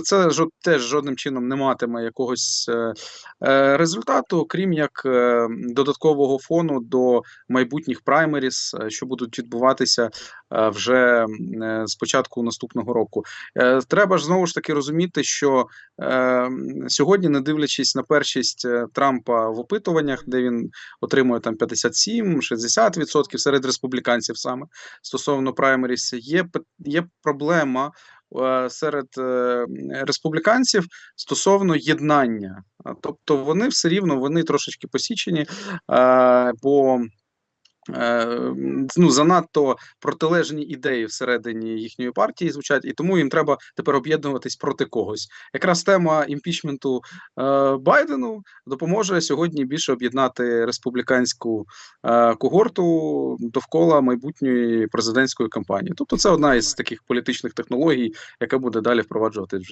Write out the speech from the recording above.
Це жо- теж жодним чином не матиме якогось е, е, результату, крім як е, додаткового фону до майбутніх праймеріс, що будуть відбуватися вже з початку наступного року. Треба ж знову ж таки розуміти, що сьогодні, не дивлячись на першість Трампа в опитуваннях, де він отримує там 57-60% серед республіканців саме стосовно праймеріс, є є проблема серед е, республіканців стосовно єднання. Тобто вони все рівно вони трошечки посічені, е, бо е, ну, занадто протилежні ідеї всередині їхньої партії звучать, і тому їм треба тепер об'єднуватись проти когось. Якраз тема імпічменту е, Байдену допоможе сьогодні більше об'єднати республіканську е, когорту довкола майбутньої президентської кампанії. Тобто, це одна із таких політичних технологій, яка буде далі впроваджувати.